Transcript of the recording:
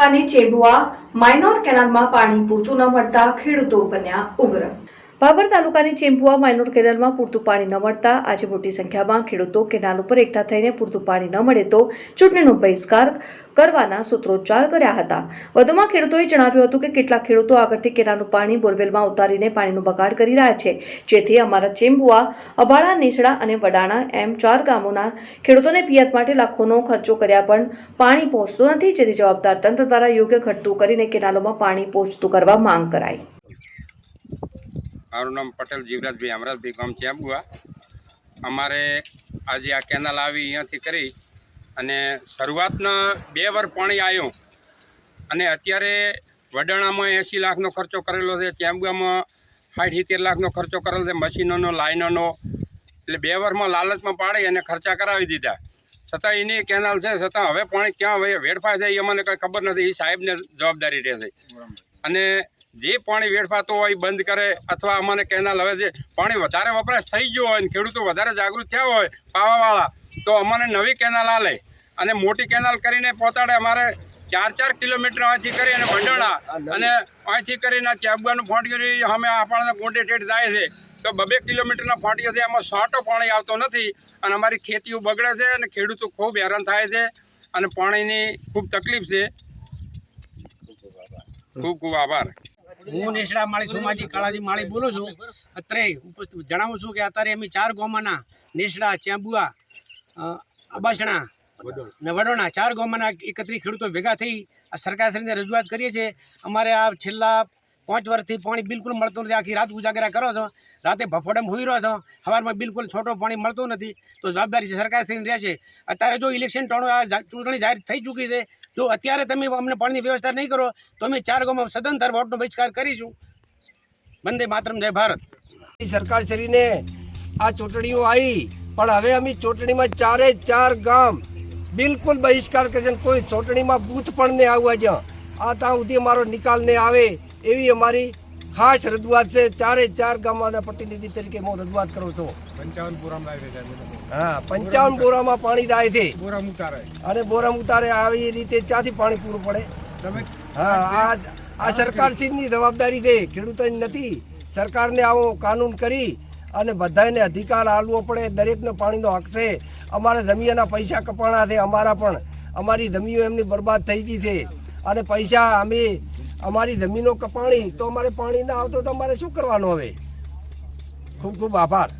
તાલુકાની ચેબુઆ માઇનોર કેનાલમાં પાણી પૂરતું ન મળતા ખેડૂતો બન્યા ઉગ્ર. ભાભર તાલુકાની ચેમ્બુઆ માઇનોર કેનાલમાં પૂરતું પાણી ન મળતા આજે મોટી સંખ્યામાં ખેડૂતો કેનાલ ઉપર એકઠા થઈને પૂરતું પાણી ન મળે તો ચૂંટણીનો બહિષ્કાર કરવાના સૂત્રોચ્ચાર કર્યા હતા. વધુમાં ખેડૂતોએ જણાવ્યું હતું કે કેટલાક ખેડૂતો આગળથી કેનાલનું પાણી બોરવેલમાં ઉતારીને પાણીનો બગાડ કરી રહ્યા છે. જેથી અમારા ચેમ્બુઆ અબાળા, નેસડા અને વડાણા એમ ચાર ગામોના ખેડૂતોને પિયત માટે લાખોનો ખર્ચો કર્યા પણ પાણી પહોંચતું નથી. જેથી જવાબદાર તંત્ર દ્વારા યોગ્ય ઘટતું કરીને કેનાલોમાં પાણી પહોંચતું કરવા માંગ કરાઈ. મારું નામ પટેલ જીવરાજભાઈ અમરાજભાઈ ગામ ચેમ્બુઆ અમારે આજે આ કેનાલ આવી અહીંયાથી કરી અને શરૂઆતના બે વાર પાણી આવ્યું અને અત્યારે વડાણામાં એંસી લાખનો ખર્ચો કરેલો છે ચેમ્બુઆમાં સાઠ સિત્તેર લાખનો ખર્ચો કરેલો છે મશીનોનો લાઈનોનો. એટલે બે વારમાં લાલચમાં પાડી અને ખર્ચા કરાવી દીધા. છતાં એની કેનાલ છે છતાં હવે પાણી ક્યાં હવે વેડફાય છે એ અમને કંઈ ખબર નથી. એ સાહેબને જવાબદારી રહેશે. અને જે પાણી વેડફાતું હોય બંધ કરે અથવા અમને કેનાલ હવે જે પાણી વધારે વપરાશ થઈ ગયો હોય અને ખેડૂતો વધારે જાગૃત થયા હોય પાવાવાળા, તો અમને નવી કેનાલ આલે અને મોટી કેનાલ કરીને પહોંચાડે અમારે ચાર ચાર કિલોમીટર અહીંથી કરી અને ભંડોળા અને અહીંથી કરીને ચાબુઆનું ફાંટિયું અમે આપણને ગોંડે ઠેઠ જાય છે. તો બબે કિલોમીટરના ફાંટીઓ છે એમાં સોટો પાણી આવતો નથી અને અમારી ખેતીઓ બગડે છે અને ખેડૂતો ખૂબ હેરાન થાય છે અને પાણીની ખૂબ તકલીફ છે. ખૂબ ખૂબ આભાર. હું નેસડા માળી સોમાજી, કાળાજી માળી બોલું છું. અત્રે જણાવું છું કે અત્યારે અમે ચાર ગોમાના નેસડા ચેમ્બુઆ અબાસણા ને વડોણા ચાર ગોમાના એકત્રી ખેડૂતો ભેગા થઈ સરકારશ્રીને રજૂઆત કરીએ છીએ. અમારે આ છેલ્લા પાંચ વર્ષથી પાણી બિલકુલ મળતું નથી. આખી રાત ઉજાગરા કરો છો. રાતે ભફોડમ હોઈ રહ્યો છો. સવારમાં બિલકુલ છોટો પાણી મળતું નથી. તો જવાબદારી સરકારશ્રીની રહેશે. અત્યારે જો ઇલેક્શન ટાણો ચૂંટણી જાહેર થઈ ચૂકી છે. જો અત્યારે તમે અમને પાણીની વ્યવસ્થા નહીં કરો, તો અમે ચાર ગામમાં સદંતર વોટનો બહિષ્કાર કરીશું. વંદે માતરમ, જય ભારત. સરકાર શ્રીને આ ચૂંટણીઓ આવી, પણ હવે અમે ચૂંટણીમાં ચારે ચાર ગામ બિલકુલ બહિષ્કાર કરશે કોઈ ચૂંટણીમાં બૂથ પણ નહીં આવવા જ્યાં આ ત્યાં સુધી અમારો નિકાલ નહીં આવે. એવી અમારી ખાસ રજૂઆત છે. ચારે ચાર ગામના પ્રતિનિધિ તરીકે હું રજૂઆત કરું છું. હા પંચાવન બોરામાં પાણી જાય છે. અને બોરામ ઉતારે આવી રીતે ત્યાંથી પાણી પૂરું પડે. હા આ આ સરકારશ્રીની જવાબદારી છે. ખેડૂતોની નથી. સરકારને આવો કાનૂન કરી અને બધાને અધિકાર આલવો પડે. દરેકને પાણીનો હક છે. અમારા જમીનના પૈસા કપાણા છે. અમારા પણ અમારી જમીઓ એમની બરબાદ થઈ ગઈ છે. અને પૈસા અમે અમારી જમીનો કપાણી, તો અમારે પાણી ના આવતો તો અમારે શું કરવાનું હવે? ખૂબ ખૂબ આભાર.